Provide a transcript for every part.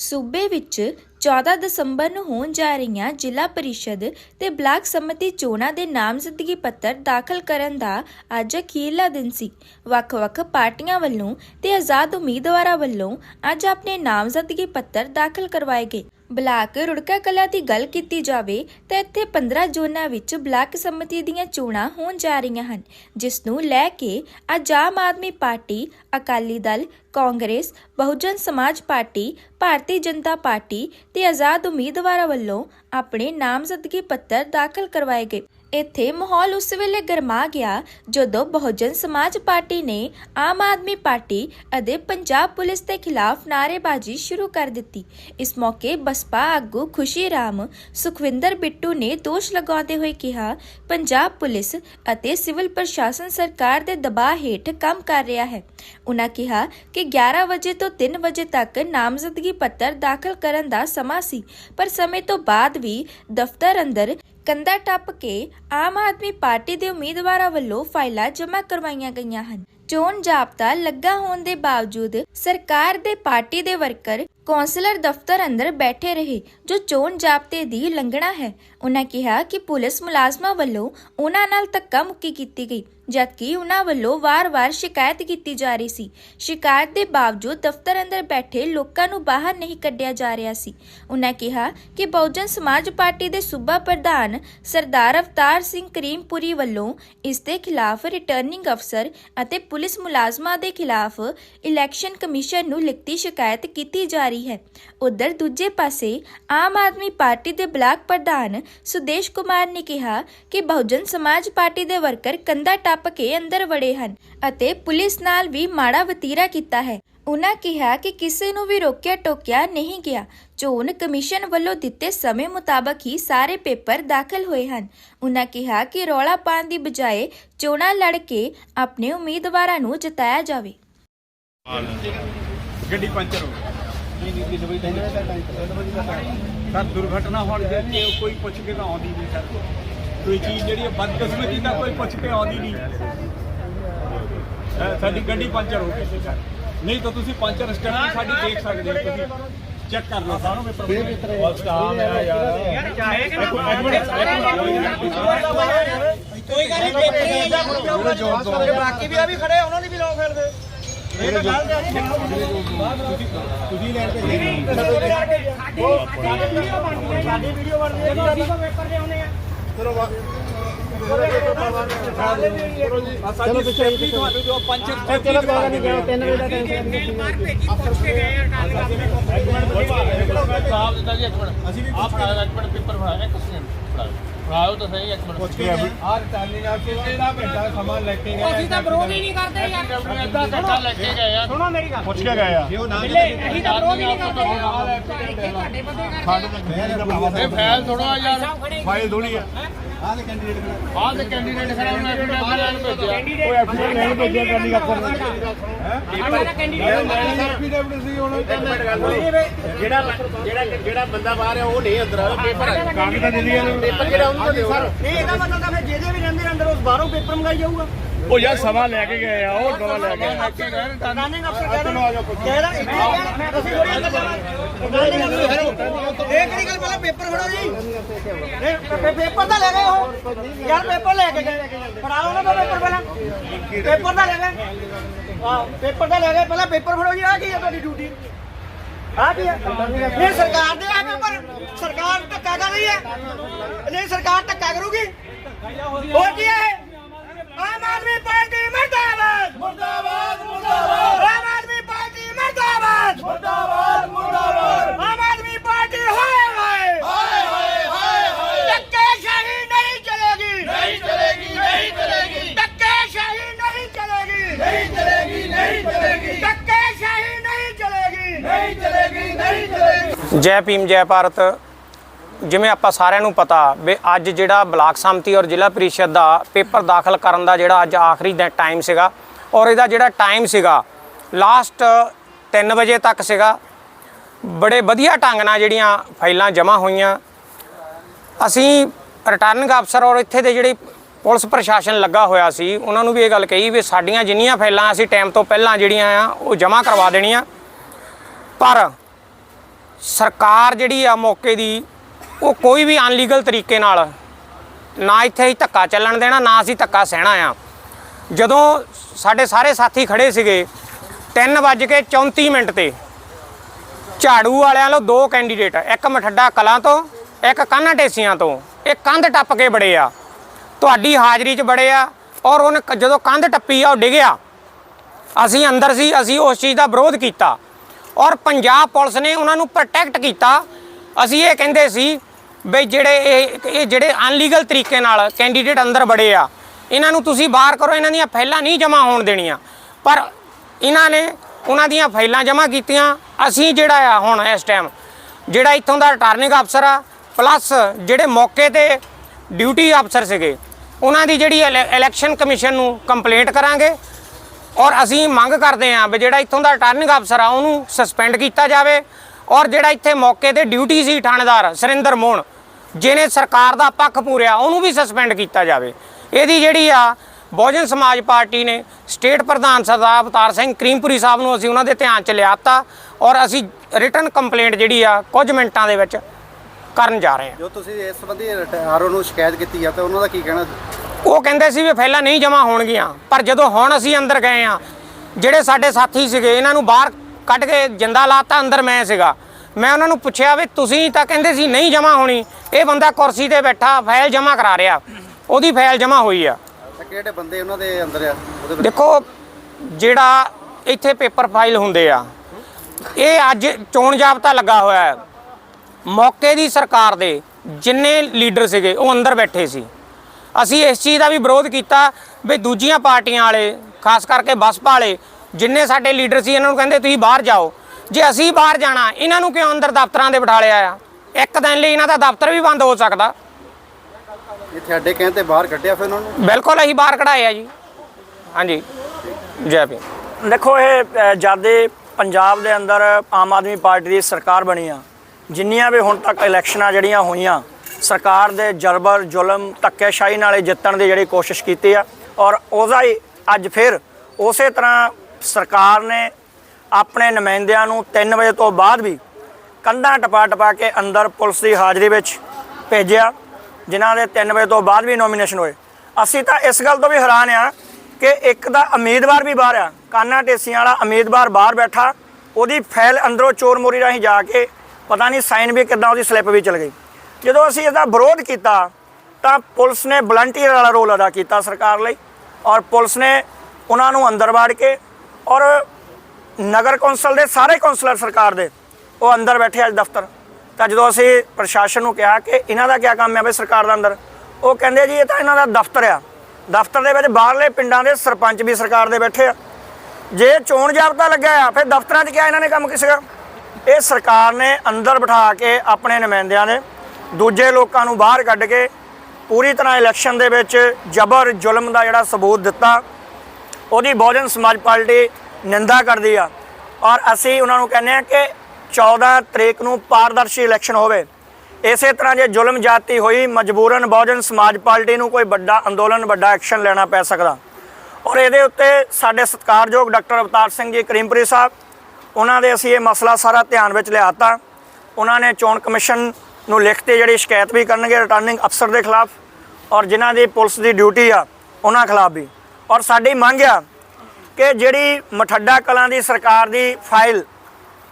ਸੂਬੇ ਵਿੱਚ 14 ਦਸੰਬਰ ਨੂੰ ਹੋਣ ਜਾ ਰਹੀਆਂ ਜ਼ਿਲ੍ਹਾ ਪਰਿਸ਼ਦ ਤੇ ਬਲਾਕ ਸੰਮਤੀ ਚੋਣਾਂ ਦੇ ਨਾਮਜ਼ਦਗੀ ਪੱਤਰ ਦਾਖਲ ਕਰਨ ਦਾ ਅੱਜ ਅਖੀਰਲਾ ਦਿਨ ਸੀ। ਵੱਖ-ਵੱਖ ਪਾਰਟੀਆਂ ਵੱਲੋਂ ਤੇ ਆਜ਼ਾਦ ਉਮੀਦਵਾਰਾਂ ਵੱਲੋਂ ਅੱਜ ਆਪਣੇ ਨਾਮਜ਼ਦਗੀ ਪੱਤਰ ਦਾਖਲ ਕਰਵਾਏ ਗਏ। ਬਲਾਕ ਰੁੜਕਾ ਕਲਾ ਦੀ ਗੱਲ ਕੀਤੀ ਜਾਵੇ, ਤਾਂ ਇੱਥੇ 15 ਜ਼ੋਨਾਂ ਵਿੱਚ ਬਲਾਕ ਸਮਿਤੀ ਦੀਆਂ ਚੋਣਾਂ ਹੋਣ ਜਾ ਰਹੀਆਂ ਹਨ, ਜਿਸ ਨੂੰ ਲੈ ਕੇ ਅੱਜ Aam Aadmi party, Akali Dal, Congress, Bahujan Samaj party, Bharatiya Janata party ਤੇ ਆਜ਼ਾਦ ਉਮੀਦਵਾਰਾਂ ਵੱਲੋਂ ਆਪਣੇ ਨਾਮਜ਼ਦਗੀ ਪੱਤਰ ਦਾਖਲ ਕਰਵਾਏ ਗਏ। ਇੱਥੇ ਮਾਹੌਲ ਉਸ ਵੇਲੇ ਗਰਮਾ ਗਿਆ ਜਦੋਂ ਬਹੁਜਨ ਸਮਾਜ ਪਾਰਟੀ ਨੇ ਆਮ ਆਦਮੀ ਪਾਰਟੀ ਅਤੇ ਪੰਜਾਬ ਪੁਲਿਸ ਦੇ ਖਿਲਾਫ ਨਾਅਰੇਬਾਜ਼ੀ ਸ਼ੁਰੂ ਕਰ ਦਿੱਤੀ। ਇਸ ਮੌਕੇ ਬਸਪਾ ਆਗੂ ਖੁਸ਼ੀ ਰਾਮ, ਸੁਖਵਿੰਦਰ ਬਿੱਟੂ ਨੇ ਦੋਸ਼ ਲਗਾਉਂਦੇ ਹੋਏ ਕਿਹਾ, ਪੰਜਾਬ ਪੁਲਿਸ ਅਤੇ ਸਿਵਲ ਪ੍ਰਸ਼ਾਸਨ ਸਰਕਾਰ ਦੇ ਦਬਾਅ ਹੇਠ ਕੰਮ ਕਰ ਰਿਹਾ ਹੈ। ਉਨ੍ਹਾਂ ਕਿਹਾ ਕਿ 11 ਵਜੇ ਤੋਂ 3 ਵਜੇ ਤੱਕ ਨਾਮਜ਼ਦਗੀ ਪੱਤਰ ਦਾਖਲ ਕਰਨ ਦਾ ਸਮਾਂ ਸੀ, ਪਰ ਸਮੇਂ ਤੋਂ ਬਾਅਦ ਵੀ ਦਫ਼ਤਰ ਅੰਦਰ ਕੰਧਾ ਟੱਪ ਕੇ ਆਮ ਆਦਮੀ ਪਾਰਟੀ ਦੇ ਉਮੀਦਵਾਰਾਂ ਵੱਲੋਂ ਫਾਈਲਾਂ ਜਮ੍ਹਾਂ ਕਰਵਾਈਆਂ ਗਈਆਂ ਹਨ। ਚੋਣ ਜਾਬਤਾ ਲੱਗਾ ਹੋਣ ਦੇ ਬਾਵਜੂਦ ਸਰਕਾਰ ਦੇ ਪਾਰਟੀ ਦੇ ਵਰਕਰ ਕੌਂਸਲਰ ਦਫ਼ਤਰ ਅੰਦਰ ਬੈਠੇ ਰਹੇ, ਜੋ ਚੋਣ ਜਾਬਤੇ ਦੀ ਲੰਘਣਾ ਹੈ। ਉਹਨਾਂ ਕਿਹਾ ਕਿ ਪੁਲਿਸ ਮੁਲਾਜ਼ਮਾਂ ਵੱਲੋਂ ਉਹਨਾਂ ਨਾਲ ਧੱਕਾ ਮੁੱਕੀ ਕੀਤੀ ਗਈ, ਜਦਕਿ ਉਹਨਾਂ ਵੱਲੋਂ ਵਾਰ-ਵਾਰ ਸ਼ਿਕਾਇਤ ਕੀਤੀ ਜਾ ਰਹੀ ਸੀ। ਸ਼ਿਕਾਇਤ ਦੇ ਬਾਵਜੂਦ ਦਫ਼ਤਰ ਅੰਦਰ ਬੈਠੇ ਲੋਕਾਂ ਨੂੰ ਬਾਹਰ ਨਹੀਂ ਕੱਢਿਆ ਜਾ ਰਿਹਾ ਸੀ। ਉਹਨਾਂ ਕਿਹਾ ਕਿ ਬਹੁਜਨ ਸਮਾਜ ਪਾਰਟੀ ਦੇ ਸੂਬਾ ਪ੍ਰਧਾਨ ਸਰਦਾਰ ਅਵਤਾਰ ਸਿੰਘ ਕਰੀਮਪੁਰੀ ਵੱਲੋਂ ਇਸ ਦੇ ਖਿਲਾਫ ਰਿਟਰਨਿੰਗ ਅਫਸਰ ਅਤੇ ਪੁਲਿਸ ਮੁਲਾਜ਼ਮਾਂ ਦੇ ਖਿਲਾਫ ਇਲੈਕਸ਼ਨ ਕਮਿਸ਼ਨ ਨੂੰ ਲਿਖਤੀ ਸ਼ਿਕਾਇਤ ਕੀਤੀ ਜਾ ਰਹੀ ਹੈ। ਉਧਰ ਦੂਜੇ ਪਾਸੇ ਆਮ ਆਦਮੀ ਪਾਰਟੀ ਦੇ ਬਲਾਕ ਪ੍ਰਧਾਨ ਸੁਦੇਸ਼ ਕੁਮਾਰ ਨੇ ਕਿਹਾ ਕਿ ਬਹੁਜਨ ਸਮਾਜ ਪਾਰਟੀ ਦੇ ਵਰਕਰ ਕੰਧਾ ਟੱਪ ਕੇ ਅੰਦਰ ਵੜੇ ਹਨ ਅਤੇ ਪੁਲਿਸ ਨਾਲ ਵੀ ਮਾੜਾ ਵਤੀਰਾ ਕੀਤਾ ਹੈ। ਉਨ੍ਹਾਂ ਕਿਹਾ ਕਿ ਕਿਸੇ ਨੂੰ ਵੀ ਰੋਕਿਆ ਟੋਕਿਆ ਨਹੀਂ ਗਿਆ। ਚੋਣ ਕਮਿਸ਼ਨ ਵੱਲੋਂ ਦਿੱਤੇ ਸਮੇਂ ਮੁਤਾਬਕ ਹੀ ਸਾਰੇ ਪੇਪਰ ਦਾਖਲ ਹੋਏ ਹਨ। ਉਨ੍ਹਾਂ ਕਿਹਾ ਕਿ ਰੌਲਾ ਪਾਉਣ ਦੀ ਬਜਾਏ ਚੋਣਾਂ ਲੜ ਕੇ ਆਪਣੇ ਉਮੀਦਵਾਰਾਂ ਨੂੰ ਜਿਤਾਇਆ ਜਾਵੇ। ਗੱਡੀ ਪੰਚਰ ਹੋ ਗਈ। ਸਰ ਦੁਰਘਟਨਾ ਹੋਣ ਦੇ ਕੇ ਕੋਈ ਪੁੱਛ ਕੇ ਤਾਂ ਆਉਂਦੀ ਨਹੀਂ ਸਰ। ਕੋਈ ਚੀਜ਼ ਜਿਹੜੀ ਬਦਕਿਸਮਤੀ ਦਾ ਕੋਈ ਪੁੱਛ ਕੇ ਆਉਂਦੀ ਨਹੀਂ। ਸਾਡੀ ਗੱਡੀ ਪੰਚਰ ਹੋ ਗਈ ਸੀ ਸਰ। ਨਹੀਂ ਤਾਂ ਤੁਸੀਂ ਪੰਚਰ ਸਟੈਂਡ ਸਾਡੀ ਦੇਖ ਸਕਦੇ ਹੋ ਤੁਸੀਂ ਚੈੱਕ ਕਰ ਲਓ ਸਾਰਾ। ਪੇਪਰ ਆਲ ਸਟਾਫ ਹੈ ਯਾਰ। ਕੋਈ ਗੱਲ ਨਹੀਂ ਬਾਕੀ ਵੀ ਆ ਵੀ ਖੜੇ ਉਹਨਾਂ ਦੀ ਵੀ ਲਾਓ ਫਿਰ ਦੇ ਇਹ ਤਾਂ ਗੱਲ ਹੈ ਤੁਸੀਂ ਲੈਣ ਤੇ ਸਾਡੀ ਵੀਡੀਓ ਬਣਦੀ ਹੈ ਅਸੀਂ ਕੋ ਪੇਪਰ ਦੇ ਆਉਨੇ ਆ ਚਲੋ ਪਿੱਛੇ ਤੁਹਾਨੂੰ ਜੋ ਪੰਚਰ ਚਲੋ ਕੋਈ ਨਹੀਂ ਗਿਆ 3 ਵਜੇ ਦਾ ਟਾਈਮ ਮਾਰ ਭੇਜੀ ਪੁੱਛ ਕੇ ਗਏ ਆ ਸਾਹਬ ਦਿੱਤਾ ਜੀ, ਇੱਕ ਮਿੰਟ। ਅਸੀਂ ਵੀ ਆਪ ਫੜਾਇਆ ਇੱਕ ਮਿੰਟ ਪੇਪਰ ਫੜਾਇਆ ਇੱਕ ਸਕਿੰਟ ਫੜਾਇਆ ਫੜਾਓ ਤਾਂ ਸਹੀ ਇੱਕ ਮਿੰਟ। ਪੁੱਛ ਕੇ ਆ ਰਿਟਰਨਿੰਗ ਆ ਕੇ ਇਹਦਾ ਘੰਟਾ ਸਮਾਂ ਲੈ ਕੇ ਗਏ ਅਸੀਂ ਤਾਂ ਵਿਰੋਧ ਹੀ ਨਹੀਂ ਕਰਦੇ ਯਾਰ। ਅੱਧਾ ਘੰਟਾ ਲੈ ਕੇ ਗਏ ਆ। ਸੁਣੋ ਮੇਰੀ ਗੱਲ। ਪੁੱਛ ਕੇ ਗਏ ਆ। ਮਿਲੇ ਅਸੀਂ ਤਾਂ ਵਿਰੋਧ ਹੀ ਨਹੀਂ ਕਰਦੇ। ਇੱਥੇ ਤੁਹਾਡੇ ਬੰਦੇ ਇਹ ਫਾਈਲ ਥੋੜਾ ਯਾਰ ਖੜੇ ਫਾਈਲ ਥੋੜੀ ਆ ਆਹ ਕੈਂਡੀਡੇਟ ਆਹ ਤੇ ਕੈਂਡੀਡੇਟ ਖੜਾ ਉਹਨੇ ਐਫੀਡੇਵਿਟ ਲੈਣ ਭੇਜਿਆ ਕੋਈ ਐਫੀਡੇਵਿਟ ਲੈਣ ਭੇਜਿਆ ਕਰਨੀ ਨੇ ਮੇਰਾ ਕੈਂਡੀਡੇਟ ਐਫੀਡੇਵਿਟ ਸੀ ਹੁਣ ਜਿਹੜਾ ਜਿਹੜਾ ਜਿਹੜਾ ਬੰਦਾ ਬਾਹਰ ਹੈ ਉਹ ਨਹੀਂ ਅੰਦਰ ਪੇਪਰ ਕਾਗਜ਼ ਤਾਂ ਦੇ ਦਿਆ ਪੇਪਰ ਜਿਹੜਾ ਉਹਨੂੰ ਤਾਂ ਦਿਓ। ਨਹੀਂ ਇਹਦਾ ਮਤਲਬ ਤਾਂ ਫਿਰ ਜਿਹਦੇ ਵੀ ਰਹਿੰਦੇ ਨੇ ਅੰਦਰ ਉਸ ਬਾਹਰੋਂ ਪੇਪਰ ਮੰਗਾਈ ਜਾਊਗਾ। ਉਹ ਯਾਰ ਸਮਾਂ ਲੈ ਕੇ ਗਏ ਆ ਉਹ ਦਵਾ ਲੈ ਕੇ ਰਿਟਰਨਿੰਗ ਅਫਸਰ ਕਹਿੰਦਾ ਕਹਿੰਦਾ ਇੱਥੇ ਕਹਿਣਾ ਮੈਂ ਤੁਸੀਂ ਥੋੜੀ ਅੰਦਰ ਜਾਣਾ ਇਹ ਕਿਹੜੀ ਗੱਲ ਪਹਿਲਾਂ ਪੇਪਰ ਫੜੋ ਜੀ। ਇਹ ਪੇ- ਪੇਪਰ ਤਾਂ ਲੈ ਗਏ ਉਹ। ਯਾਰ ਪੇਪਰ ਲੈ ਕੇ ਗਏ। ਫੜਾ ਉਹਨਾਂ ਦਾ ਪੇਪਰ ਪਹਿਲਾਂ। ਪੇਪਰ ਤਾਂ ਲੈ ਗਏ। ਆਹ ਪੇਪਰ ਤਾਂ ਲੈ ਗਏ। ਪਹਿਲਾਂ ਪੇਪਰ ਫੜੋ ਜੀ ਆ ਕੀ ਹੈ ਤੁਹਾਡੀ ਡਿਊਟੀ? ਆ ਕੀ ਹੈ ਇਹ ਸਰਕਾਰ ਦੇ ਆ ਪੇਪਰ। ਸਰਕਾਰ ਧੱਕਾ ਕਰ ਰਹੀ ਹੈ। ਨਹੀਂ ਸਰਕਾਰ ਧੱਕਾ ਕਰੂਗੀ। ਹੋਰ ਕੀ ਹੈ ਆਮ ਆਦਮੀ ਪਾਰਟੀ ਮਰਦਾਬਾਦ। ਮੁਰਦਾਬਾਦ ਮੁਰਦਾਬਾਦ। ਆਮ ਆਦਮੀ ਪਾਰਟੀ ਮਰਦਾਬਾਦ। ਮੁਰਦਾਬਾਦ ਮੁਰਦਾਬਾਦ। ਆਮ ਆਦਮੀ ਪਾਰਟੀ ਹੋਏ ਹੋਏ। ਹੋਏ ਹੋਏ ਹੋਏ ਹੋਏ। ਧੱਕੇ ਸ਼ਾਹੀ ਨਹੀਂ ਚਲੇਗੀ। ਨਹੀਂ ਚਲੇਗੀ ਨਹੀਂ ਚਲੇਗੀ। ਧੱਕੇ ਸ਼ਾਹੀ ਨਹੀਂ ਚਲੇਗੀ। ਨਹੀਂ ਚਲੇਗੀ ਨਹੀਂ ਚਲੇਗੀ। ਧੱਕੇ ਸ਼ਾਹੀ ਨਹੀਂ ਚਲੇਗੀ। ਨਹੀਂ ਚਲੇਗੀ ਨਹੀਂ ਚਲੇਗੀ। ਜੈ ਭੀਮ ਜੈ ਭਾਰਤ। ਜਿਵੇਂ ਆਪਾਂ ਸਾਰਿਆਂ ਨੂੰ ਪਤਾ ਵੀ ਅੱਜ ਜਿਹੜਾ ਬਲਾਕ ਸੰਮਤੀ ਔਰ ਜ਼ਿਲ੍ਹਾ ਪ੍ਰੀਸ਼ਦ ਦਾ ਪੇਪਰ ਦਾਖਲ ਕਰਨ ਦਾ ਜਿਹੜਾ ਅੱਜ ਆਖਰੀ ਟਾਈਮ ਸੀਗਾ ਔਰ ਇਹਦਾ ਜਿਹੜਾ ਟਾਈਮ ਸੀਗਾ ਲਾਸਟ 3 ਵਜੇ ਤੱਕ ਸੀਗਾ। ਬੜੇ ਵਧੀਆ ਢੰਗ ਨਾਲ ਜਿਹੜੀਆਂ ਫਾਈਲਾਂ ਜਮ੍ਹਾਂ ਹੋਈਆਂ। ਅਸੀਂ ਰਿਟਰਨਿੰਗ ਅਫਸਰ ਔਰ ਇੱਥੇ ਦੇ ਜਿਹੜੇ ਪੁਲਿਸ ਪ੍ਰਸ਼ਾਸਨ ਲੱਗਾ ਹੋਇਆ ਸੀ, ਉਹਨਾਂ ਨੂੰ ਵੀ ਇਹ ਗੱਲ ਕਹੀ ਵੀ ਸਾਡੀਆਂ ਜਿੰਨੀਆਂ ਫਾਈਲਾਂ ਅਸੀਂ ਟਾਈਮ ਤੋਂ ਪਹਿਲਾਂ ਜਿਹੜੀਆਂ ਆ, ਉਹ ਜਮ੍ਹਾਂ ਕਰਵਾ ਦੇਣੀਆਂ। ਪਰ ਸਰਕਾਰ ਜਿਹੜੀ ਆ ਮੌਕੇ ਦੀ ਉਹ ਕੋਈ ਵੀ ਅਨਲੀਗਲ ਤਰੀਕੇ ਨਾਲ ਨਾ ਇੱਥੇ ਹੀ ਧੱਕਾ ਚੱਲਣ ਦੇਣਾ, ਨਾ ਅਸੀਂ ਧੱਕਾ ਸਹਿਣਾ ਆ। ਜਦੋਂ ਸਾਡੇ ਸਾਰੇ ਸਾਥੀ ਖੜੇ ਸੀਗੇ 3:34 ਮਿੰਟ ਤੇ ਝਾੜੂ ਵਾਲਿਆਂ ਵੱਲੋਂ ਦੋ ਕੈਂਡੀਡੇਟ ਇੱਕ ਮਠੱਡਾ ਕਲਾਂ ਤੋਂ, ਇੱਕ ਕਾਨਾ ਟੇਸੀਆਂ ਤੋਂ, ਇਹ ਕੰਧ ਟੱਪ ਕੇ ਬੜੇ ਆ। ਤੁਹਾਡੀ ਹਾਜ਼ਰੀ 'ਚ ਬੜੇ ਆ ਔਰ ਉਹਨੇ ਜਦੋਂ ਕੰਧ ਟੱਪੀ ਆ, ਉਹ ਡਿੱਗਿਆ। ਅਸੀਂ ਅੰਦਰ ਸੀ, ਅਸੀਂ ਉਸ ਚੀਜ਼ ਦਾ ਵਿਰੋਧ ਕੀਤਾ। ਔਰ ਪੰਜਾਬ ਪੁਲਿਸ ਨੇ ਉਹਨਾਂ ਨੂੰ ਪ੍ਰੋਟੈਕਟ ਕੀਤਾ। ਅਸੀਂ ਇਹ ਕਹਿੰਦੇ ਸੀ ਬਈ ਜਿਹੜੇ ਇਹ ਇਹ ਜਿਹੜੇ ਅਨਲੀਗਲ ਤਰੀਕੇ ਨਾਲ ਕੈਂਡੀਡੇਟ ਅੰਦਰ ਬੜੇ ਆ, ਇਹਨਾਂ ਨੂੰ ਤੁਸੀਂ ਬਾਹਰ ਕਰੋ, ਇਹਨਾਂ ਦੀਆਂ ਫਾਈਲਾਂ ਨਹੀਂ ਜਮ੍ਹਾਂ ਹੋਣ ਦੇਣੀਆਂ। ਪਰ ਇਹਨਾਂ ਨੇ ਉਹਨਾਂ ਦੀਆਂ ਫਾਈਲਾਂ ਜਮ੍ਹਾਂ ਕੀਤੀਆਂ, ਅਸੀਂ ਜਿਹੜਾ ਆ ਹੁਣ ਇਸ ਟਾਈਮ ਜਿਹੜਾ ਇੱਥੋਂ ਦਾ ਰਿਟਰਨਿੰਗ ਅਫਸਰ ਆ ਪਲੱਸ ਜਿਹੜੇ ਮੌਕੇ ਤੇ ਡਿਊਟੀ ਅਫਸਰ ਸੀਗੇ, ਉਹਨਾਂ ਦੀ ਜਿਹੜੀ ਇਲੈ- ਇਲੈਕਸ਼ਨ ਕਮਿਸ਼ਨ ਨੂੰ ਕੰਪਲੇਂਟ ਕਰਾਂਗੇ। ਔਰ ਅਸੀਂ ਮੰਗ ਕਰਦੇ ਹਾਂ ਵੀ ਜਿਹੜਾ ਇੱਥੋਂ ਦਾ ਰਿਟਰਨਿੰਗ ਅਫਸਰ ਆ, ਉਹਨੂੰ ਸਸਪੈਂਡ ਕੀਤਾ ਜਾਵੇ। ਔਰ ਜਿਹੜਾ ਇੱਥੇ ਮੌਕੇ ਤੇ ਡਿਊਟੀ ਸੀ ਥਾਣੇਦਾਰ ਸੁਰਿੰਦਰ ਮੋਹਨ ਜਿਹਨੇ ਸਰਕਾਰ ਦਾ ਪੱਖ ਪੂਰਿਆ ਉਹਨੂੰ ਵੀ ਸਸਪੈਂਡ ਕੀਤਾ ਜਾਵੇ। ਇਹਦੀ ਜਿਹੜੀ ਆ ਬਹੁਜਨ ਸਮਾਜ ਪਾਰਟੀ ਨੇ ਸਟੇਟ ਪ੍ਰਧਾਨ ਸਰਦਾਰ ਅਵਤਾਰ ਸਿੰਘ ਕਰੀਮਪੁਰੀ ਸਾਹਿਬ ਨੂੰ ਅਸੀਂ ਉਹਨਾਂ ਦੇ ਧਿਆਨ ਚ ਲਿਆਤਾ ਔਰ ਅਸੀਂ ਰਿਟਰਨ ਕੰਪਲੇਂਟ ਜਿਹੜੀ ਆ ਕੁਝ ਮਿੰਟਾਂ ਦੇ ਵਿੱਚ ਕਰਨ ਜਾ ਰਹੇ ਹਾਂ। ਜੋ ਤੁਸੀਂ ਇਸ ਸੰਬੰਧੀ ਆਰਓ ਨੂੰ ਸ਼ਿਕਾਇਤ ਕੀਤੀ ਆ ਤਾਂ ਉਹਨਾਂ ਦਾ ਕੀ ਕਹਿਣਾ? ਉਹ ਕਹਿੰਦੇ ਸੀ ਵੀ ਫਾਈਲਾਂ ਨਹੀਂ ਜਮ੍ਹਾਂ ਹੋਣਗੀਆਂ ਪਰ ਜਦੋਂ ਹੁਣ ਅਸੀਂ ਅੰਦਰ ਗਏ ਆ ਜਿਹੜੇ ਸਾਡੇ ਸਾਥੀ ਸੀਗੇ ਇਹਨਾਂ ਨੂੰ ਬਾਹਰ ਕੱਢ ਕੇ ਜਿੰਦਾ ਲਾਤਾ ਅੰਦਰ ਮੈਂ ਸੀਗਾ। ਮੈਂ ਉਹਨਾਂ ਨੂੰ ਪੁੱਛਿਆ ਵੀ ਤੁਸੀਂ ਤਾਂ ਕਹਿੰਦੇ ਸੀ ਨਹੀਂ ਜਮ੍ਹਾਂ ਹੋਣੀ। ਇਹ ਬੰਦਾ ਕੁਰਸੀ ਤੇ ਬੈਠਾ ਫਾਈਲ ਜਮ੍ਹਾਂ ਕਰਾ ਰਿਹਾ। ਉਹਦੀ ਫਾਈਲ ਜਮ੍ਹਾਂ ਹੋਈ ਆ। ਕਿਹੜੇ ਬੰਦੇ ਉਹਨਾਂ ਦੇ ਅੰਦਰ ਆ? ਦੇਖੋ ਜਿਹੜਾ ਇੱਥੇ ਪੇਪਰ ਫਾਈਲ ਹੁੰਦੇ ਆ ਇਹ ਅੱਜ ਚੋਣ ਜਾਬਤਾ ਲੱਗਾ ਹੋਇਆ ਹੈ। ਮੌਕੇ ਦੀ ਸਰਕਾਰ ਦੇ ਜਿੰਨੇ ਲੀਡਰ ਸੀਗੇ ਉਹ ਅੰਦਰ ਬੈਠੇ ਸੀ। ਅਸੀਂ ਇਸ ਚੀਜ਼ ਦਾ ਵੀ ਵਿਰੋਧ ਕੀਤਾ ਵੀ ਦੂਜੀਆਂ ਪਾਰਟੀਆਂ ਵਾਲੇ ਖਾਸ ਕਰਕੇ ਬਸਪਾ ਵਾਲੇ ਜਿੰਨੇ ਸਾਡੇ ਲੀਡਰ ਸੀ ਇਹਨਾਂ ਨੂੰ ਕਹਿੰਦੇ ਤੁਸੀਂ ਬਾਹਰ ਜਾਓ। ਜੇ ਅਸੀਂ ਬਾਹਰ ਜਾਣਾ ਇਹਨਾਂ ਨੂੰ ਕਿਉਂ ਅੰਦਰ ਦਫ਼ਤਰਾਂ ਦੇ ਬਿਠਾ ਲਿਆ ਆ? ਇੱਕ ਦਿਨ ਲਈ ਇਹਨਾਂ ਦਾ ਦਫ਼ਤਰ ਵੀ ਬੰਦ ਹੋ ਸਕਦਾ। ਤੁਹਾਡੇ ਕਹਿਣ ਤੇ ਬਾਹਰ ਕੱਢਿਆ ਫਿਰ ਉਹਨਾਂ ਨੂੰ? ਬਿਲਕੁਲ ਅਸੀਂ ਬਾਹਰ ਕਢਾਏ ਆ ਜੀ। ਹਾਂਜੀ। ਜੈ ਭੀਮ। ਦੇਖੋ ਇਹ ਜਦ ਪੰਜਾਬ ਦੇ ਅੰਦਰ ਆਮ ਆਦਮੀ ਪਾਰਟੀ ਦੀ ਸਰਕਾਰ ਬਣੀ ਆ ਜਿੰਨੀਆਂ ਵੀ ਹੁਣ ਤੱਕ ਇਲੈਕਸ਼ਨਾਂ ਜਿਹੜੀਆਂ ਹੋਈਆਂ ਸਰਕਾਰ ਦੇ ਜਰਬਰ ਜ਼ੁਲਮ ਧੱਕੇਸ਼ਾਹੀ ਨਾਲੇ ਜਿੱਤਣ ਦੀ ਜਿਹੜੀ ਕੋਸ਼ਿਸ਼ ਕੀਤੀ ਆ ਔਰ ਉਹਦਾ ਹੀ ਅੱਜ ਫਿਰ ਉਸੇ ਤਰ੍ਹਾਂ ਸਰਕਾਰ ਨੇ ਆਪਣੇ ਨੁਮਾਇੰਦਿਆਂ ਨੂੰ 3 ਵਜੇ ਤੋਂ ਬਾਅਦ ਵੀ ਕੰਧਾਂ ਟਪਾ ਟਪਾ ਕੇ ਅੰਦਰ ਪੁਲਿਸ ਦੀ ਹਾਜ਼ਰੀ ਵਿੱਚ ਭੇਜਿਆ, ਜਿਨ੍ਹਾਂ ਦੇ 3 ਵਜੇ ਤੋਂ ਬਾਅਦ ਵੀ ਨੋਮੀਨੇਸ਼ਨ ਹੋਏ। ਅਸੀਂ ਤਾਂ ਇਸ ਗੱਲ ਤੋਂ ਵੀ ਹੈਰਾਨ ਆ ਕਿ ਇੱਕ ਦਾ ਉਮੀਦਵਾਰ ਵੀ ਬਾਹਰ ਆ, ਕਾਨਾ ਢੇਸੀਆਂ ਵਾਲਾ ਉਮੀਦਵਾਰ ਬਾਹਰ ਬੈਠਾ, ਉਹਦੀ ਫਾਈਲ ਅੰਦਰੋਂ ਚੋਰ ਮੋਰੀ ਰਾਹੀਂ ਜਾ ਕੇ ਪਤਾ ਨਹੀਂ ਸਾਈਨ ਵੀ ਕਿੱਦਾਂ ਉਹਦੀ ਸਲਿੱਪ ਵੀ ਚਲ ਗਈ। ਜਦੋਂ ਅਸੀਂ ਇਹਦਾ ਵਿਰੋਧ ਕੀਤਾ, ਤਾਂ ਪੁਲਿਸ ਨੇ ਵਲੰਟੀਅਰ ਵਾਲਾ ਰੋਲ ਅਦਾ ਕੀਤਾ ਸਰਕਾਰ ਲਈ ਔਰ ਪੁਲਿਸ ਨੇ ਉਹਨਾਂ ਨੂੰ ਅੰਦਰ ਵਾੜ ਕੇ ਔਰ ਨਗਰ ਕੌਂਸਲ ਦੇ ਸਾਰੇ ਕੌਂਸਲਰ ਸਰਕਾਰ ਦੇ, ਉਹ ਅੰਦਰ ਬੈਠੇ ਅੱਜ ਦਫ਼ਤਰ। ਤਾਂ ਜਦੋਂ ਅਸੀਂ ਪ੍ਰਸ਼ਾਸਨ ਨੂੰ ਕਿਹਾ ਕਿ ਇਹਨਾਂ ਦਾ ਕੀ ਕੰਮ ਹੈ ਬਈ ਸਰਕਾਰ ਦਾ ਅੰਦਰ, ਉਹ ਕਹਿੰਦੇ ਜੀ ਇਹ ਤਾਂ ਇਹਨਾਂ ਦਾ ਦਫ਼ਤਰ ਆ। ਦਫ਼ਤਰ ਦੇ ਵਿੱਚ ਬਾਹਰਲੇ ਪਿੰਡਾਂ ਦੇ ਸਰਪੰਚ ਵੀ ਸਰਕਾਰ ਦੇ ਬੈਠੇ ਆ। ਜੇ ਚੋਣ ਜਾਬਤਾ ਲੱਗਿਆ ਆ, ਫਿਰ ਦਫ਼ਤਰਾਂ 'ਚ ਕਿਆ ਇਹਨਾਂ ਨੇ ਕੰਮ ਕਿਸੇਗਾ ਇਹ ਸਰਕਾਰ ਨੇ ਅੰਦਰ ਬਿਠਾ ਕੇ ਆਪਣੇ ਨੁਮਾਇੰਦਿਆਂ ਨੇ ਦੂਜੇ ਲੋਕਾਂ ਨੂੰ ਬਾਹਰ ਕੱਢ ਕੇ ਪੂਰੀ ਤਰ੍ਹਾਂ ਇਲੈਕਸ਼ਨ ਦੇ ਵਿੱਚ ਜ਼ਬਰ ਜ਼ੁਲਮ ਦਾ ਜਿਹੜਾ ਸਬੂਤ ਦਿੱਤਾ। ਉਹਦੀ ਬਹੁਜਨ ਸਮਾਜ ਪਾਰਟੀ ਨਿੰਦਾ ਕਰਦੀ ਆ। ਔਰ ਅਸੀਂ ਉਹਨਾਂ ਨੂੰ ਕਹਿੰਦੇ ਆ ਕਿ 14 ਤਰੀਕ ਨੂੰ ਪਾਰਦਰਸ਼ੀ ਇਲੈਕਸ਼ਨ ਹੋਵੇ। ਇਸੇ ਤਰ੍ਹਾਂ ਜੇ ਜ਼ੁਲਮ ਜਾਤੀ ਹੋਈ, ਮਜਬੂਰਨ ਬਹੁਜਨ ਸਮਾਜ ਪਾਰਟੀ ਨੂੰ ਕੋਈ ਵੱਡਾ ਅੰਦੋਲਨ, ਵੱਡਾ ਐਕਸ਼ਨ ਲੈਣਾ ਪੈ ਸਕਦਾ। ਔਰ ਇਹਦੇ ਉੱਤੇ ਸਾਡੇ ਸਤਿਕਾਰਯੋਗ ਡਾਕਟਰ ਅਵਤਾਰ ਸਿੰਘ ਜੀ ਕਰੀਮਪੁਰੀ ਸਾਹਿਬ, ਉਹਨਾਂ ਦੇ ਅਸੀਂ ਇਹ ਮਸਲਾ ਸਾਰਾ ਧਿਆਨ ਵਿੱਚ ਲਿਆਤਾ। ਉਹਨਾਂ ਨੇ ਚੋਣ ਕਮਿਸ਼ਨ ਨੂੰ ਲਿਖ ਕੇ ਜਿਹੜੀ ਸ਼ਿਕਾਇਤ ਵੀ ਕਰਨਗੇ, ਰਿਟਰਨਿੰਗ ਅਫਸਰ ਦੇ ਖਿਲਾਫ, ਔਰ ਜਿਨ੍ਹਾਂ ਦੀ ਪੁਲਿਸ ਦੀ ਡਿਊਟੀ ਆ, ਉਹਨਾਂ ਖਿਲਾਫ ਵੀ। ਔਰ ਸਾਡੀ ਮੰਗ ਆ ਕਿ ਜਿਹੜੀ ਮਠੱਡਾ ਕਲਾਂ ਦੀ ਸਰਕਾਰ ਦੀ ਫਾਈਲ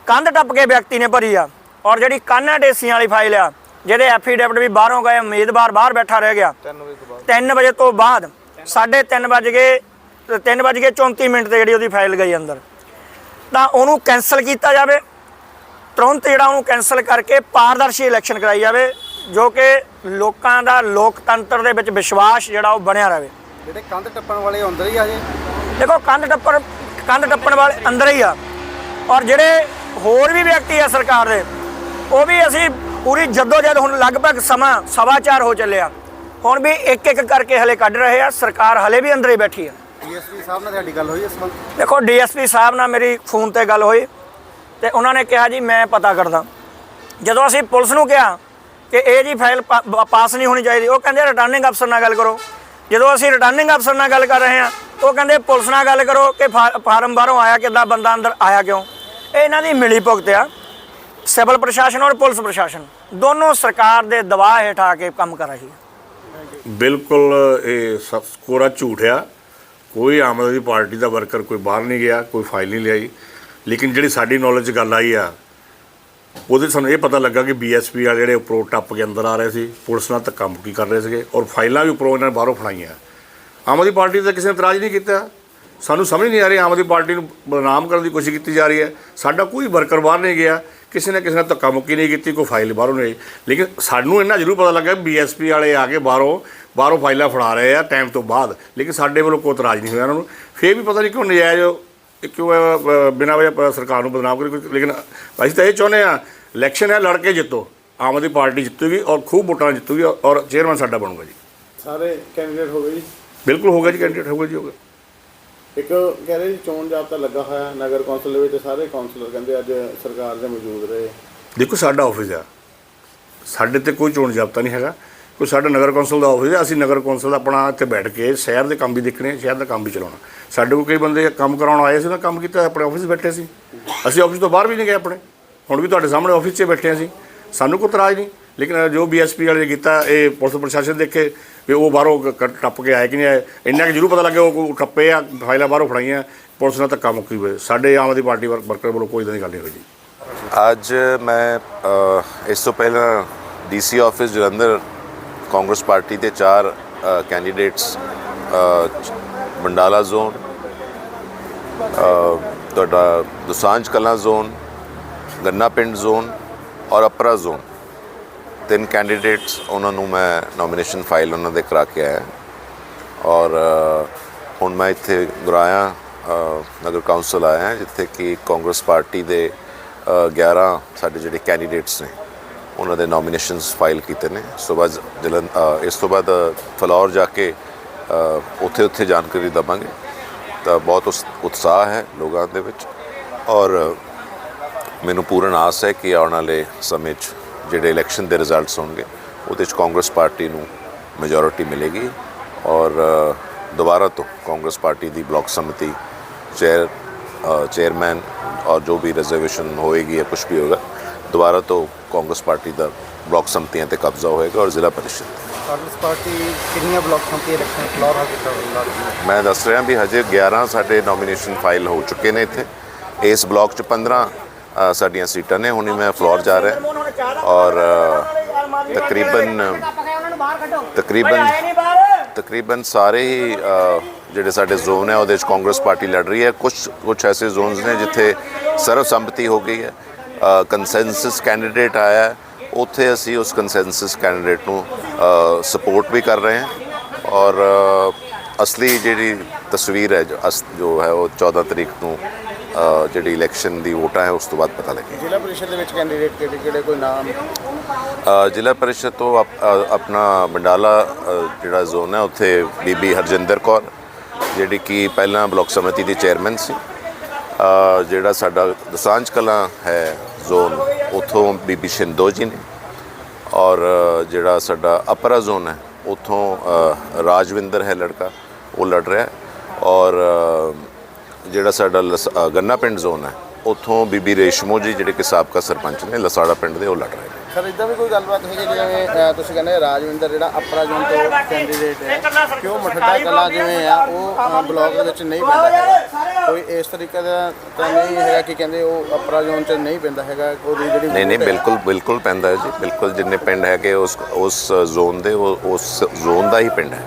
ਕੰਧ ਟੱਪ ਕੇ ਵਿਅਕਤੀ ਨੇ ਭਰੀ ਆ ਔਰ ਜਿਹੜੀ ਕਾਨਾ ਢੇਸੀਆਂ ਵਾਲੀ ਫਾਈਲ ਆ ਜਿਹਦੇ ਐਫੀਡੇਵਿਟ ਵੀ ਬਾਹਰੋਂ ਗਏ ਉਮੀਦਵਾਰ ਬਾਹਰ ਬੈਠਾ ਰਹਿ ਗਿਆ। 3 ਵਜੇ ਤੋਂ ਬਾਅਦ। 3:30 ਵਜੇ ਗਏ 3 ਵਜੇ 34 ਮਿੰਟ ਤੇ ਜਿਹੜੀ ਉਹਦੀ ਫਾਈਲ ਗਈ ਅੰਦਰ। ਤਾਂ ਉਹਨੂੰ ਕੈਨਸਲ ਕੀਤਾ ਜਾਵੇ। ਤੁਰੰਤ ਜਿਹੜਾ ਉਹਨੂੰ ਕੈਨਸਲ ਕਰਕੇ ਪਾਰਦਰਸ਼ੀ ਇਲੈਕਸ਼ਨ ਕਰਾਈ ਜਾਵੇ ਜੋ ਕਿ ਲੋਕਾਂ ਦਾ ਲੋਕਤੰਤਰ ਦੇ ਵਿੱਚ ਵਿਸ਼ਵਾਸ ਜਿਹੜਾ ਉਹ ਬਣਿਆ ਰਹੇ। ਜਿਹੜੇ ਕੰਧ ਟੱਪਣ ਵਾਲੇ ਅੰਦਰ ਹੀ ਆ ਜੇ। ਦੇਖੋ ਕੰਧ ਟੱਪਣ ਕੰਧ ਟੱਪਣ ਵਾਲੇ ਅੰਦਰ ਹੀ ਆ। ਔਰ ਜਿਹੜੇ ਹੋਰ ਵੀ ਵਿਅਕਤੀ ਆ ਸਰਕਾਰ ਦੇ ਉਹ ਵੀ ਅਸੀਂ ਪੂਰੀ ਜਦੋਜਹਿਦ ਹੁਣ ਲਗਭਗ ਸਮਾਂ ਸਵਾ ਚਾਰ ਹੋ ਚੱਲਿਆ। ਹੁਣ ਵੀ ਇੱਕ ਇੱਕ ਕਰਕੇ ਹਲੇ ਕੱਢ ਰਹੇ ਆ ਸਰਕਾਰ ਹਲੇ ਵੀ ਅੰਦਰ ਹੀ ਬੈਠੀ ਆ। ਡੀਐਸਪੀ ਸਾਹਿਬ ਨਾਲ ਤੁਹਾਡੀ ਗੱਲ ਹੋਈ ਇਸ ਸੰਬੰਧ ਦੇਖੋ ਡੀਐਸਪੀ ਸਾਹਿਬ ਨਾਲ ਮੇਰੀ ਫੋਨ ਤੇ ਗੱਲ ਹੋਈ ਤੇ ਉਹਨਾਂ ਨੇ ਕਿਹਾ ਜੀ ਮੈਂ ਪਤਾ ਕਰਦਾ। ਜਦੋਂ ਅਸੀਂ ਪੁਲਿਸ ਨੂੰ ਕਿਹਾ ਕਿ ਇਹ ਜੀ ਫਾਈਲ ਪਾਸ ਨਹੀਂ ਹੋਣੀ ਚਾਹੀਦੀ ਉਹ ਕਹਿੰਦੇ ਰਿਟਰਨਿੰਗ ਅਫਸਰ ਨਾਲ ਗੱਲ ਕਰੋ। ਜਦੋਂ ਅਸੀਂ ਰਿਟਰਨਿੰਗ ਅਫਸਰ ਨਾਲ ਗੱਲ ਕਰ ਰਹੇ ਹਾਂ, ਉਹ ਕਹਿੰਦੇ ਪੁਲਿਸ ਨਾਲ ਗੱਲ ਕਰੋ ਕਿ ਫਾ- ਫਾਰਮ ਬਾਹਰੋਂ ਆਇਆ ਕਿੱਦਾਂ, ਬੰਦਾ ਅੰਦਰ ਆਇਆ ਕਿਉਂ? ਇਹ ਇਹਨਾਂ ਦੀ ਮਿਲੀ ਭੁਗਤ ਆ, ਸਿਵਲ ਪ੍ਰਸ਼ਾਸਨ ਔਰ ਪੁਲਿਸ ਪ੍ਰਸ਼ਾਸਨ। ਦੋਨੋਂ ਸਰਕਾਰ ਦੇ ਦਬਾਅ ਹੇਠ ਆ ਕੇ ਕੰਮ ਕਰ ਰਹੀ ਹੈ ਬਿਲਕੁਲ, ਇਹ ਸਭ ਕੋਰਾ ਝੂਠ ਆ। ਕੋਈ ਆਮ ਆਦਮੀ ਪਾਰਟੀ ਦਾ ਵਰਕਰ ਕੋਈ ਬਾਹਰ ਨਹੀਂ ਗਿਆ, ਕੋਈ ਫਾਈਲ ਨਹੀਂ ਲਿਆਈ। ਲੇਕਿਨ ਜਿਹੜੀ ਸਾਡੀ ਨੌਲੇਜ 'ਚ ਗੱਲ ਆਈ ਆ ਉਹਦੇ 'ਚ ਸਾਨੂੰ ਇਹ ਪਤਾ ਲੱਗਾ ਕਿ ਬੀਐਸਪੀ ਵਾਲੇ ਜਿਹੜੇ ਉੱਪਰੋਂ ਟੱਪ ਕੇ ਅੰਦਰ ਆ ਰਹੇ ਸੀ, ਪੁਲਿਸ ਨਾਲ ਧੱਕਾ ਮੁੱਕੀ ਕਰ ਰਹੇ ਸੀਗੇ ਔਰ ਫਾਈਲਾਂ ਵੀ ਉੱਪਰੋਂ ਇਹਨਾਂ ਨੇ ਬਾਹਰੋਂ ਫੜਾਈਆਂ। ਆਮ ਆਦਮੀ ਪਾਰਟੀ ਦਾ ਕਿਸੇ ਨੇ ਇਤਰਾਜ਼ ਨਹੀਂ ਕੀਤਾ। ਸਾਨੂੰ ਸਮਝ ਨਹੀਂ ਆ ਰਹੀ ਆਮ ਆਦਮੀ ਪਾਰਟੀ ਨੂੰ ਬਦਨਾਮ ਕਰਨ ਦੀ ਕੋਸ਼ਿਸ਼ ਕੀਤੀ ਜਾ ਰਹੀ ਹੈ। ਸਾਡਾ ਕੋਈ ਵਰਕਰ ਬਾਹਰ ਨਹੀਂ ਗਿਆ, ਕਿਸੇ ਨੇ ਕਿਸੇ ਨਾਲ ਧੱਕਾ ਮੁੱਕੀ ਨਹੀਂ ਕੀਤੀ, ਕੋਈ ਫਾਈਲ ਬਾਹਰੋਂ ਨਹੀਂ ਆਈ। ਲੇਕਿਨ ਸਾਨੂੰ ਇਹਨਾਂ ਜ਼ਰੂਰ ਪਤਾ ਲੱਗਾ ਬੀਐਸਪੀ ਵਾਲੇ ਆ ਕੇ ਬਾਹਰੋਂ ਬਾਹਰੋਂ ਫਾਈਲਾਂ ਫੜਾ ਰਹੇ ਆ ਟਾਈਮ ਤੋਂ ਬਾਅਦ। ਲੇਕਿਨ ਸਾਡੇ ਵੱਲੋਂ ਕੋਈ ਇਤਰਾਜ਼ ਨਹੀਂ ਹੋਇਆ ਉਹਨਾਂ ਨੂੰ। ਫੇਰ ਵੀ ਪਤਾ ਨਹੀਂ ਕਿਉਂ ਨਜਾਇਜ਼ ਇਹ ਕਿਉਂ ਅਹ, ਬਿਨਾਂ ਵਜ੍ਹਾ ਸਰਕਾਰ ਨੂੰ ਬਦਨਾਮ ਕਰੀ ਲੇਕਿਨ ਅਸੀਂ ਤਾਂ ਇਹ ਚਾਹੁੰਦੇ ਆ ਇਲੈਕਸ਼ਨ ਹੈ ਲੜ ਕੇ ਜਿੱਤੋ। ਆਮ ਆਦਮੀ ਪਾਰਟੀ ਜਿੱਤੂਗੀ ਔਰ ਖੂਬ ਵੋਟਾਂ ਜਿੱਤੂਗੀ ਔਰ ਚੇਅਰਮੈਨ ਸਾਡਾ ਬਣੂਗਾ ਜੀ। ਸਾਰੇ ਕੈਂਡੀਡੇਟ ਹੋ ਗਏ ਜੀ। ਬਿਲਕੁਲ ਹੋਗਾ ਜੀ ਕੈਂਡੀਡੇਟ ਹੋਗਾ ਜੀ ਹੋਗਾ ਇੱਕ ਕਹਿ ਰਹੇ ਜੀ ਚੋਣ ਜਾਬਤਾ ਲੱਗਾ ਹੋਇਆ ਨਗਰ ਕੌਂਸਲ ਦੇ ਵਿੱਚ ਸਾਰੇ ਕੌਂਸਲਰ ਕਹਿੰਦੇ ਅੱਜ ਸਰਕਾਰ ਦੇ ਮੌਜੂਦ ਰਹੇ। ਦੇਖੋ ਸਾਡਾ ਆਫਿਸ ਆ। ਸਾਡੇ ਤੇ ਕੋਈ ਚੋਣ ਜਾਬਤਾ ਨਹੀਂ ਹੈਗਾ। ਕੋਈ ਸਾਡਾ ਨਗਰ ਕੌਂਸਲ ਦਾ ਆਫਿਸ ਹੈ, ਅਸੀਂ ਨਗਰ ਕੌਂਸਲ ਆਪਣਾ ਇੱਥੇ ਬੈਠ ਕੇ ਸ਼ਹਿਰ ਦੇ ਕੰਮ ਵੀ ਦੇਖਣੇ, ਸ਼ਹਿਰ ਦਾ ਕੰਮ ਵੀ ਚਲਾਉਣਾ। ਸਾਡੇ ਕੋਲ ਕਈ ਬੰਦੇ ਕੰਮ ਕਰਾਉਣ ਆਏ ਸੀ ਨਾ ਕੰਮ ਕੀਤਾ, ਆਪਣੇ ਆਫਿਸ ਬੈਠੇ ਸੀ। ਅਸੀਂ ਆਫਿਸ ਤੋਂ ਬਾਹਰ ਵੀ ਨਹੀਂ ਗਏ ਆਪਣੇ। ਹੁਣ ਵੀ ਤੁਹਾਡੇ ਸਾਹਮਣੇ ਆਫਿਸ 'ਚ ਬੈਠੇ ਅਸੀਂ। ਸਾਨੂੰ ਕੋਈ ਇਤਰਾਜ਼ ਨਹੀਂ। ਲੇਕਿਨ ਜੋ ਬੀਐਸਪੀ ਵਾਲੇ ਨੇ ਕੀਤਾ, ਇਹ ਪੁਲਿਸ ਪ੍ਰਸ਼ਾਸਨ ਦੇਖੇ, ਵੀ ਉਹ ਬਾਹਰੋਂ ਕ- ਟੱਪ ਕੇ ਆਏ ਕਿ ਨਹੀਂ ਆਏ, ਇੰਨਾ ਕਿ ਜ਼ਰੂਰ ਪਤਾ ਲੱਗਿਆ, ਉਹ ਟੱਪੇ ਆ, ਫਾਈਲਾਂ ਬਾਹਰੋਂ ਫੜਾਈਆਂ, ਪੁਲਿਸ ਨਾਲ ਧੱਕਾ ਮੁੱਕੀ ਹੋਏ ਸਾਡੇ ਆਮ ਆਦਮੀ ਪਾਰਟੀ ਵਰ- ਵਰਕਰ ਵੱਲੋਂ ਕੋਈ ਇਦਾਂ ਦੀ ਗੱਲ ਨਹੀਂ ਹੋਈ ਅੱਜ ਮੈਂ ਇਸ ਤੋਂ ਪਹਿਲਾਂ DC office Jalandhar Congress party ਦੇ ਚਾਰ ਕੈਂਡੀਡੇਟਸ ਅ, ਬੰਡਾਲਾ ਜ਼ੋਨ ਤੁਹਾਡਾ ਦੁਸਾਂਝ ਕਲਾਂ ਜ਼ੋਨ ਗੰਨਾ ਪਿੰਡ ਜ਼ੋਨ ਔਰ ਅਪਰਾ ਜ਼ੋਨ। ਤਿੰਨ ਕੈਂਡੀਡੇਟਸ ਉਹਨਾਂ ਨੂੰ ਮੈਂ ਨੋਮੀਨੇਸ਼ਨ ਫਾਈਲ ਉਹਨਾਂ ਦੇ ਕਰਾ ਕੇ ਆਇਆ। ਔਰ ਹੁਣ ਮੈਂ ਇੱਥੇ ਗੁਰਾਇਆ ਨਗਰ ਕੌਂਸਲ ਆਇਆ ਜਿੱਥੇ ਕਿ ਕਾਂਗਰਸ ਪਾਰਟੀ ਦੇ ਅ, 11 ਸਾਡੇ ਜਿਹੜੇ ਕੈਂਡੀਡੇਟਸ ਨੇ। ਉਹਨਾਂ ਦੇ ਨੋਮੀਨੇਸ਼ਨਸ ਫਾਈਲ ਕੀਤੇ ਨੇ। ਇਸ ਤੋਂ ਬਾਅਦ ਜਲਨ ਇਸ ਤੋਂ ਬਾਅਦ ਫਲੌਰ ਜਾ ਕੇ ਉੱਥੇ ਉੱਥੇ ਜਾਣਕਾਰੀ ਦਵਾਂਗੇ। ਤਾਂ ਬਹੁਤ ਉਸ- ਉਤਸ਼ਾਹ ਹੈ ਲੋਕਾਂ ਦੇ ਵਿੱਚ। ਔਰ ਮੈਨੂੰ ਪੂਰਨ ਆਸ ਹੈ ਕਿ ਆਉਣ ਵਾਲੇ ਸਮੇਂ 'ਚ ਜਿਹੜੇ ਇਲੈਕਸ਼ਨ ਦੇ ਰਿਜ਼ਲਟਸ ਹੋਣਗੇ, ਉਹਦੇ 'ਚ ਕਾਂਗਰਸ ਪਾਰਟੀ ਨੂੰ ਮੈਜੋਰਿਟੀ ਮਿਲੇਗੀ। ਔਰ ਦੁਬਾਰਾ ਤੋਂ ਕਾਂਗਰਸ ਪਾਰਟੀ ਦੀ ਬਲਾਕ ਸਮਿਤੀ ਚੇਅਰ ਚੇਅਰਮੈਨ ਔਰ ਜੋ ਵੀ ਰਿਜ਼ਰਵੇਸ਼ਨ ਹੋਏਗੀ ਜਾਂ ਕੁਝ ਵੀ ਹੋਗਾ ਦੁਬਾਰਾ ਤੋਂ ਕਾਂਗਰਸ ਪਾਰਟੀ ਦਾ ਬਲਾਕ ਸਮਿਤੀਆਂ ਤੇ ਕਬਜ਼ਾ ਹੋਏਗਾ ਔਰ ਜ਼ਿਲ੍ਹਾ ਪਰਿਸ਼ਦ ਕਾਂਗਰਸ ਪਾਰਟੀ ਕਿੰਨੀਆਂ ਬਲਾਕ ਸੰਮਤੀ ਇਲੈਕਸ਼ਨ ਫਲੋਰ ਹੋ ਕੀਤਾ ਮੈਂ ਦੱਸ ਰਿਹਾ ਵੀ ਹਜੇ 11 ਸਾਡੇ ਨੋਮੀਨੇਸ਼ਨ ਫਾਈਲ ਹੋ ਚੁੱਕੇ ਨੇ ਇੱਥੇ। ਇਸ ਬਲਾਕ 'ਚ 15 ਅ, ਸਾਡੀਆਂ ਸੀਟਾਂ ਨੇ ਹੁਣੀ ਮੈਂ ਫਲੋਰ ਜਾ ਰਿਹਾ। ਔਰ ਅ, ਤਕਰੀਬਨ ਤਕਰੀਬਨ ਤਕਰੀਬਨ ਸਾਰੇ ਹੀ ਅ, ਜਿਹੜੇ ਸਾਡੇ ਜ਼ੋਨ ਹੈ ਉਹਦੇ 'ਚ ਕਾਂਗਰਸ ਪਾਰਟੀ ਲੜ ਰਹੀ ਹੈ। ਕੁਝ ਕੁਝ ਐਸੇ ਜ਼ੋਨਸ ਨੇ ਜਿੱਥੇ ਸਰਵਸੰਮਤੀ ਹੋ ਗਈ ਹੈ। ਕੰਸੈਂਸਸ ਕੈਂਡੀਡੇਟ ਆਇਆ ਉੱਥੇ ਅਸੀਂ ਉਸ ਕੰਸੈਂਸਸ ਕੈਂਡੀਡੇਟ ਨੂੰ ਸਪੋਰਟ ਵੀ ਕਰ ਰਹੇ ਹਾਂ। ਔਰ ਅਸਲੀ ਜਿਹੜੀ ਤਸਵੀਰ ਹੈ ਜੋ ਹੈ ਉਹ 14 ਤਰੀਕ ਨੂੰ ਜਿਹੜੀ ਇਲੈਕਸ਼ਨ ਦੀ ਵੋਟਾਂ ਹੈ ਉਸ ਤੋਂ ਬਾਅਦ ਪਤਾ ਲੱਗੇਗਾ। ਜ਼ਿਲ੍ਹਾ ਪਰਿਸ਼ਦ ਦੇ ਵਿੱਚ ਕੈਂਡੀਡੇਟ ਕਿਹੜੇ ਕਿਹੜੇ ਕੋਈ ਨਾਮ? ਜ਼ਿਲ੍ਹਾ ਪਰਿਸ਼ਦ ਤੋਂ ਆਪਣਾ ਬੰਡਾਲਾ ਜਿਹੜਾ ਜ਼ੋਨ ਹੈ ਉੱਥੇ ਬੀਬੀ ਹਰਜਿੰਦਰ ਕੌਰ ਜਿਹੜੀ ਕਿ ਪਹਿਲਾਂ ਬਲਾਕ ਸਮਿਤੀ ਦੀ ਚੇਅਰਮੈਨ ਸੀ। ਜਿਹੜਾ ਸਾਡਾ ਦਸਾਂਝ ਕਲਾਂ ਹੈ ਜ਼ੋਨ ਉੱਥੋਂ ਬੀਬੀ ਸ਼ਿੰਦੋ ਜੀ ਨੇ ਔਰ ਜਿਹੜਾ ਸਾਡਾ ਅਪਰਾ ਜ਼ੋਨ ਹੈ, ਉੱਥੋਂ ਰਾਜਵਿੰਦਰ ਹੈ ਲੜਕਾ, ਉਹ ਲੜ ਰਿਹਾ ਔਰ ਜਿਹੜਾ ਸਾਡਾ ਲਸ- ਗੰਨਾ ਪਿੰਡ ਜ਼ੋਨ ਹੈ ਉੱਥੋਂ ਬੀਬੀ ਰੇਸ਼ਮੋ ਜੀ ਜਿਹੜੇ ਕਿ ਸਾਬਕਾ ਸਰਪੰਚ ਨੇ ਲਸਾੜਾ ਪਿੰਡ ਦੇ ਉਹ ਲੜ ਰਹੇ ਨੇ। ਸਰ ਇਦਾਂ ਵੀ ਕੋਈ ਗੱਲਬਾਤ ਹੈਗੀ ਜਿਵੇਂ ਅਹ, ਤੁਸੀਂ ਕਹਿੰਦੇ ਰਾਜਵਿੰਦਰ ਜਿਹੜਾ ਅਪਰਾ ਜੋਨ ਤੋਂ ਕੈਂਡੀਡੇਟ ਹੈ ਕਿ ਉਹ ਮਠੱਡਾ ਕਲਾ ਜਿਵੇਂ ਆ ਉਹ ਅਹ, ਬਲਾਕ ਦੇ ਵਿੱਚ ਨਹੀਂ ਪੈਂਦਾ ਹੈਗਾ। ਕੋਈ ਇਸ ਤਰੀਕੇ ਦਾ ਤਾਂ ਨਹੀਂ ਹੈਗਾ ਕਿ ਕਹਿੰਦੇ ਉਹ ਅਪਰਾ ਜੋਨ 'ਚ ਨਹੀਂ ਪੈਂਦਾ ਹੈਗਾ ਉਹਦੀ ਜਿਹੜੀ ਨਹੀਂ ਨਹੀਂ। ਬਿਲਕੁਲ ਬਿਲਕੁਲ ਪੈਂਦਾ ਹੈ ਜੀ ਬਿਲਕੁਲ ਜਿੰਨੇ ਪਿੰਡ ਹੈਗੇ ਉਸ ਉਸ ਜ਼ੋਨ ਦੇ ਉਹ ਉਸ ਜ਼ੋਨ ਦਾ ਹੀ ਪਿੰਡ ਹੈ।